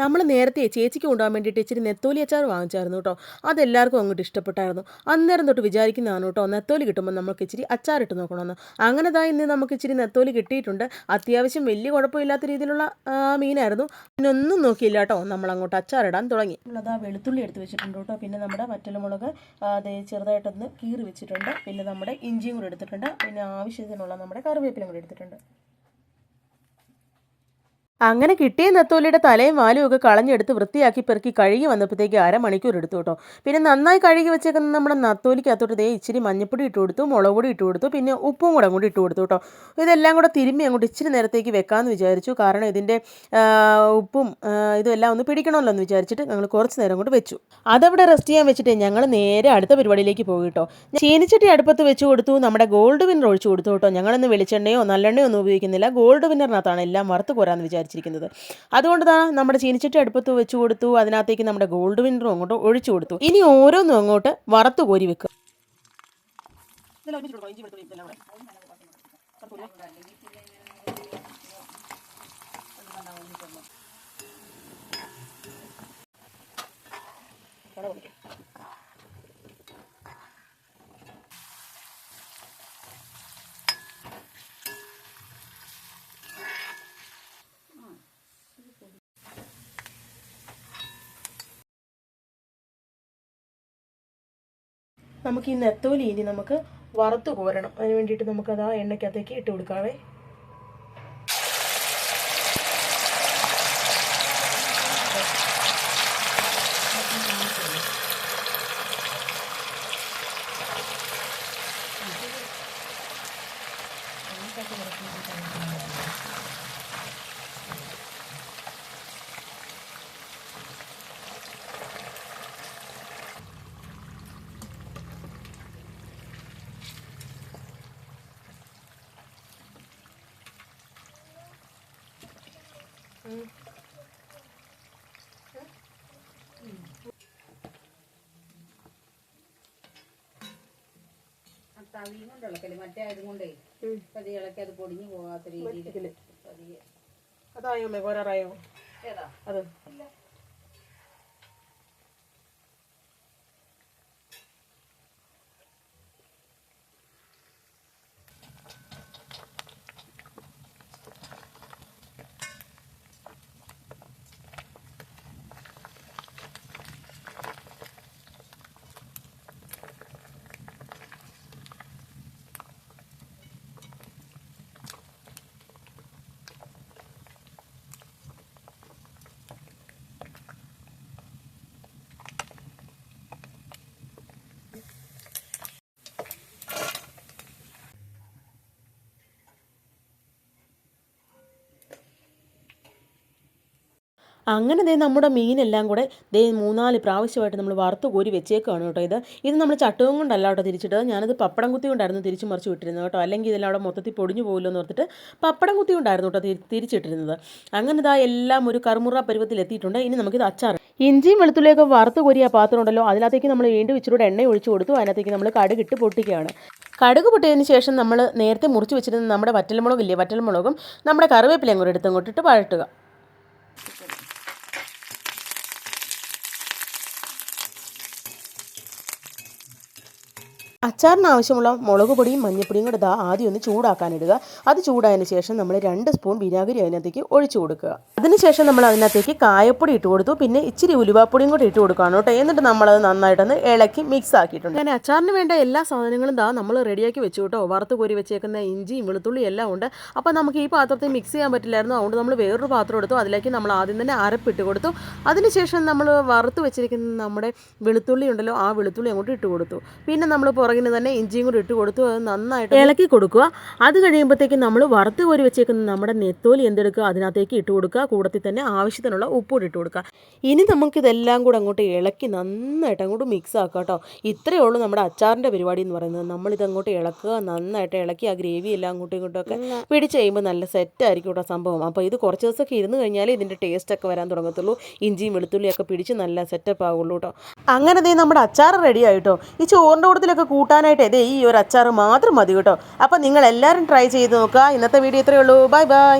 നമ്മൾ നേരത്തെ ചേച്ചിക്ക് കൊണ്ടുപോകാൻ വേണ്ടിയിട്ട് ഇച്ചിരി നെത്തോലി അച്ചാർ വാങ്ങിച്ചായിരുന്നു കേട്ടോ. അതെല്ലാവർക്കും അങ്ങോട്ട് ഇഷ്ടപ്പെട്ടായിരുന്നു. അന്നേരം തൊട്ട് വിചാരിക്കുന്നതാണ് കേട്ടോ നെത്തോലി കിട്ടുമ്പോൾ നമുക്ക് ഇച്ചിരി അച്ചാർ ഇട്ട് നോക്കണമെന്ന്. അങ്ങനെ താ ഇന്ന് നമുക്ക് ഇച്ചിരി നെത്തോലി കിട്ടിയിട്ടുണ്ട്. അത്യാവശ്യം വലിയ കുഴപ്പമില്ലാത്ത രീതിയിലുള്ള മീനായിരുന്നു. പിന്നെ ഒന്നും നോക്കിയില്ല കേട്ടോ നമ്മൾ അങ്ങോട്ട് അച്ചാറിടാൻ തുടങ്ങി. നമ്മളതാ വെളുത്തുള്ളി എടുത്ത് വെച്ചിട്ടുണ്ട് കേട്ടോ. പിന്നെ നമ്മുടെ വറ്റൽമുളക് അത് ചെറുതായിട്ടൊന്ന് കീറി വെച്ചിട്ടുണ്ട്. പിന്നെ നമ്മുടെ ഇഞ്ചിയും കൂടെ എടുത്തിട്ടുണ്ട്. പിന്നെ ആവശ്യത്തിനുള്ള നമ്മുടെ കറിവേപ്പിലും കൂടെ എടുത്തിട്ടുണ്ട്. അങ്ങനെ കിട്ടിയ നെത്തോലിയുടെ തലയും വാലും ഒക്കെ കളഞ്ഞെടുത്ത് വൃത്തിയാക്കി പെറുക്കി കഴുകി വന്നപ്പോഴത്തേക്ക് അരമണിക്കൂർ എടുത്തു കേട്ടോ. പിന്നെ നന്നായി കഴുകി വെച്ചേക്കുന്ന നമ്മുടെ നത്തോലിക്കകത്തോട്ട് ദേ ഇച്ചിരി മഞ്ഞപ്പൊടി ഇട്ട് കൊടുത്തു മുളക് പൊടി ഇട്ട് കൊടുത്തു പിന്നെ ഉപ്പും കൂടെ അങ്ങോട്ട് ഇട്ട് കൊടുത്തു കേട്ടോ. ഇതെല്ലാം കൂടെ തിരുമ്മി അങ്ങോട്ട് ഇച്ചിരി നേരത്തേക്ക് വെക്കാമെന്ന് വിചാരിച്ചു. കാരണം ഇതിന്റെ ഉപ്പും ഇതെല്ലാം ഒന്ന് പിടിക്കണമല്ലോ എന്ന് വിചാരിച്ചിട്ട് ഞങ്ങൾ കുറച്ച് നേരം കൊണ്ട് വെച്ചു. അതവിടെ റെസ്റ്റ് ചെയ്യാൻ വെച്ചിട്ട് ഞങ്ങൾ നേരെ അടുത്ത പരിപാടിയിലേക്ക് പോയി കേട്ടോ. ചീനിച്ചട്ടി അടുപ്പത്ത് വെച്ച് കൊടുത്തു നമ്മുടെ ഗോൾഡ് വിന്നർ ഒഴിച്ചു കൊടുത്തു കേട്ടോ. ഞങ്ങളിന്ന് വെളിച്ചെണ്ണയോ നല്ലെണ്ണയോ ഒന്നും ഉപയോഗിക്കുന്നില്ല. ഗോൾഡ് വിന്നറിനകത്താണ് എല്ലാം വറുത്ത് കോരാന്ന് വിചാരിച്ചിരിക്കുന്നത് അതുകൊണ്ട് തന്നെ നമ്മുടെ ചീനിച്ചട്ടി അടുപ്പത്ത് വെച്ച് കൊടുത്തു അതിനകത്തേക്ക് നമ്മുടെ ഗോൾഡ് വിന്നറും അങ്ങോട്ട് ഒഴിച്ചു കൊടുത്തു. ഇനി ഓരോന്നും അങ്ങോട്ട് വറുത്ത് കോരി വെക്കും നമുക്ക് ഈ നെത്തോലി ഇനി നമുക്ക് വറുത്ത് കോരണം. അതിന് വേണ്ടിയിട്ട് നമുക്കത് ആ എണ്ണയ്ക്കകത്തേക്ക് ഇട്ട് കൊടുക്കാവേ. തവിയും കൊണ്ട് ഇളക്കൽ മറ്റേ ആയതും കൊണ്ടേ പതിയെ ഇളക്കി അത് പൊടിഞ്ഞു പോകാത്ത രീതിയിൽ പതിയെ. അതായോ മേ ഏതാ? അത്. അങ്ങനെ ദേ നമ്മുടെ മീനെല്ലാം കൂടെ ദേ മൂന്നാൽ പ്രാവശ്യമായിട്ട് നമ്മൾ വറുത്ത് കോരി വെച്ചേക്കാണ് കേട്ടോ ഇത്. ഇത് നമ്മൾ ചട്ടവും കൊണ്ടല്ല കേട്ടോ തിരിച്ചിട്ടത്. ഞാനത് പപ്പടം കുത്തി കൊണ്ടായിരുന്നു തിരിച്ച് മറിച്ച് വിട്ടിരുന്നത് കേട്ടോ. അല്ലെങ്കിൽ ഇതെല്ലാം അവിടെ മൊത്തത്തിൽ പൊടിഞ്ഞു പോകുമല്ലോ എന്ന് ഓർത്തിട്ട് പപ്പടം കുത്തി കൊണ്ടായിരുന്നു കേട്ടോ തിരി- തിരിച്ചിട്ടിരുന്നത്. അങ്ങനെ ഇതാ എല്ലാം ഒരു കറുമുറ പരുവത്തിൽ എത്തിയിട്ടുണ്ട്. ഇനി നമുക്കിത് അച്ചാർ ഇഞ്ചിയും വെളുത്തുള്ളിയൊക്കെ വറുത്ത് കോരിയ പാത്രം ഉണ്ടല്ലോ. അതിനകത്തേക്ക് നമ്മൾ വീണ്ടും ഇച്ചിരി കൂടെ എണ്ണ ഒഴിച്ചു കൊടുത്തു. അതിനകത്തേക്ക് നമ്മൾ കടുകിട്ട് പൊട്ടിക്കുകയാണ്. കടുക് പൊട്ടിയതിന് ശേഷം നമ്മൾ നേരത്തെ മുറിച്ച് വെച്ചിരുന്ന നമ്മുടെ വറ്റൽമുളകില്ലേ? വറ്റൽമുളകും നമ്മുടെ കറിവേപ്പിലയും കൂടെ എടുത്തും കൊണ്ടിട്ട് വഴട്ടുക അച്ചാറിന് ആവശ്യമുള്ള മുളക് പൊടിയും മഞ്ഞൾപ്പൊടിയും കൂടെ ഇതാ ആദ്യം ഒന്ന് ചൂടാക്കാനിടുക. അത് ചൂടായതിന് ശേഷം നമ്മൾ രണ്ട് സ്പൂൺ വിനാഗിരി അതിനകത്തേക്ക് ഒഴിച്ചു കൊടുക്കുക. അതിനുശേഷം നമ്മൾ അതിനകത്തേക്ക് കായപ്പൊടി ഇട്ട് കൊടുത്തു. പിന്നെ ഇച്ചിരി ഉലുവാപ്പൊടിയും കൂടി ഇട്ട് കൊടുക്കുകയാണ് കേട്ടോ. എന്നിട്ട് നമ്മളത് നന്നായിട്ടൊന്ന് ഇളക്കി മിക്സ് ആക്കിയിട്ടുണ്ട്. ഞാൻ അച്ചാറിന് വേണ്ട എല്ലാ സാധനങ്ങളും ദാ നമ്മൾ റെഡിയാക്കി വെച്ചു കേട്ടോ. വറുത്ത് കോരി വെച്ചേക്കുന്ന ഇഞ്ചിയും വെളുത്തുള്ളിയും എല്ലാം ഉണ്ട്. അപ്പോൾ നമുക്ക് ഈ പാത്രത്തിൽ മിക്സ് ചെയ്യാൻ പറ്റില്ലായിരുന്നു. അതുകൊണ്ട് നമ്മൾ വേറൊരു പാത്രം എടുത്തു. അതിലേക്ക് നമ്മൾ ആദ്യം തന്നെ അരപ്പിട്ട് കൊടുത്തു. അതിനുശേഷം നമ്മൾ വറുത്ത് വെച്ചിരിക്കുന്ന നമ്മുടെ വെളുത്തുള്ളി ഉണ്ടല്ലോ ആ വെളുത്തുള്ളി അങ്ങോട്ട് ഇട്ട് കൊടുത്തു. പിന്നെ നമ്മൾ പുറകിന് തന്നെ ഇഞ്ചിയും കൂടി ഇട്ട് കൊടുത്തു അത് നന്നായിട്ട് ഇളക്കി കൊടുക്കുക. അത് കഴിയുമ്പോഴത്തേക്കും നമ്മൾ വറുത്ത് കോരി വെച്ചേക്കുന്ന നമ്മുടെ നെത്തോലി എന്തെടുക്കുക അതിനകത്തേക്ക് ഇട്ട് കൊടുക്കുക കൂടത്തിൽ തന്നെ ആവശ്യത്തിനുള്ള കൂടി ഇട്ട് കൊടുക്കുക. ഇനി നമുക്കിതെല്ലാം കൂടെ അങ്ങോട്ട് ഇളക്കി നന്നായിട്ട് അങ്ങോട്ട് മിക്സ് ആക്കുക കേട്ടോ. ഇത്രയേ ഉള്ളൂ നമ്മുടെ അച്ചാറിന്റെ പരിപാടി എന്ന് പറയുന്നത്. നമ്മളിത് അങ്ങോട്ട് ഇളക്കുക നന്നായിട്ട് ഇളക്കി ആ ഗ്രേവി എല്ലാം അങ്ങോട്ടും ഇങ്ങോട്ടും ഒക്കെ പിടിച്ച് കഴിയുമ്പോൾ നല്ല സെറ്റ് ആയിരിക്കും കേട്ടോ സംഭവം. അപ്പോൾ ഇത് കുറച്ച് ദിവസമൊക്കെ ഇരുന്ന് കഴിഞ്ഞാൽ ഇതിന്റെ ടേസ്റ്റ് ഒക്കെ വരാൻ തുടങ്ങത്തുള്ളൂ. ഇഞ്ചിയും വെളുത്തുള്ളിയൊക്കെ പിടിച്ച് നല്ല സെറ്റപ്പ് ആവുള്ളൂ കേട്ടോ. അങ്ങനെ നമ്മുടെ അച്ചാർ റെഡി ആയിട്ടോ ഈ ചോറിന്റെ കൂട്ടത്തിലൊക്കെ കൂട്ടാനായിട്ട് ദേ ഈ ഒരു അച്ചാർ മാത്രം മതി കേട്ടോ. അപ്പോൾ നിങ്ങൾ എല്ലാവരും ട്രൈ ചെയ്ത് നോക്കുക. ഇന്നത്തെ വീഡിയോ ഇത്രയേ ഉള്ളൂ. Bye bye